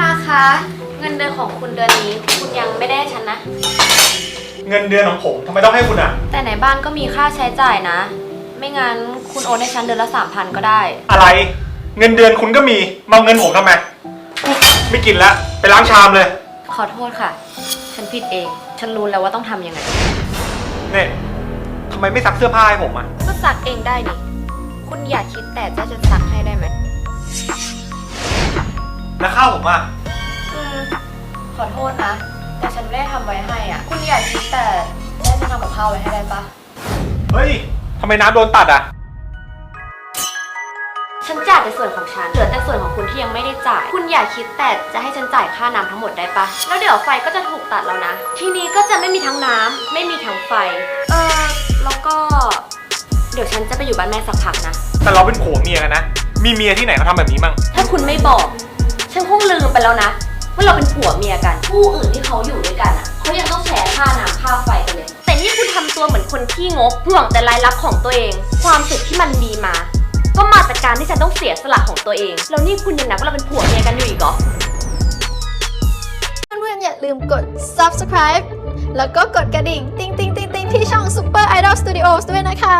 รักคะ เงินเดือนของคุณเดือนนี้ คุณยังไม่ได้ให้ฉันนะ เงินเดือนของผมทำไมต้องให้คุณอะ แต่ในบ้านก็มีค่าใช้จ่ายนะ ไม่งั้นคุณโอนให้ฉันเดือนละสามพันก็ได้ อะไร เงินเดือนคุณก็มีมาเอาเงินผมทำไม ไม่กินแล้วไปล้างชามเลย ขอโทษค่ะ ฉันผิดเอง ฉันรู้แล้วว่าต้องทำยังไง เนี่ยทำไมไม่ซักเสื้อผ้าให้ผมอะ ก็ซักเองได้นี่คุณอย่าคิดแต่จะจะซักให้ได้ไหม แล้วข้าวผมอะอืมขอโทษนะ แต่ฉันไม่ได้ทำไว้ให้อะ คุณอย่าคิดแต่ได้จะทำกับข้าวไว้ให้ได้ปะเฮ้ยทำไมน้ำโดนตัดอะ ฉันจ่ายแต่ส่วนของฉัน เหลือแต่ส่วนของคุณที่ยังไม่ได้จ่าย คุณอย่าคิดแต่จะให้ฉันจ่ายค่าน้ำทั้งหมดได้ปะ แล้วเดี๋ยวไฟก็จะถูกตัดแล้วนะ ทีนี้ก็จะไม่มีทั้งน้ำไม่มีทั้งไฟ เออแล้วก็ เดี๋ยวฉันจะไปอยู่บ้านแม่สักพักนะ แต่เราเป็นผัวเมียกันนะ มีเมียที่ไหนเขาทำแบบนี้มั่ง ถ้าคุณไม่บอก ฉันคงลืมไปแล้วนะว่าเราเป็นผัวเมียกัน ผู้อื่นที่เขาอยู่ด้วยกันอะเขายังต้องแชร์ค่าน้ำค่าไฟกันเลย แต่นี่คุณทำตัวเหมือนคนขี้งกห่วงแต่รายรับของตัวเอง ความสุขที่มันมีมา ก็มาจากการที่ฉันต้องเสียสละของตัวเอง แล้วนี่คุณยังนับว่าเราเป็นผัวเมียกันอยู่อีกเหรอ เพื่อนๆอย่าลืมกด subscribe แล้วก็กดกระดิ่ง ติ๊งติ๊งติ๊งติ๊งที่ช่อง Super Idol Studios ด้วยนะคะ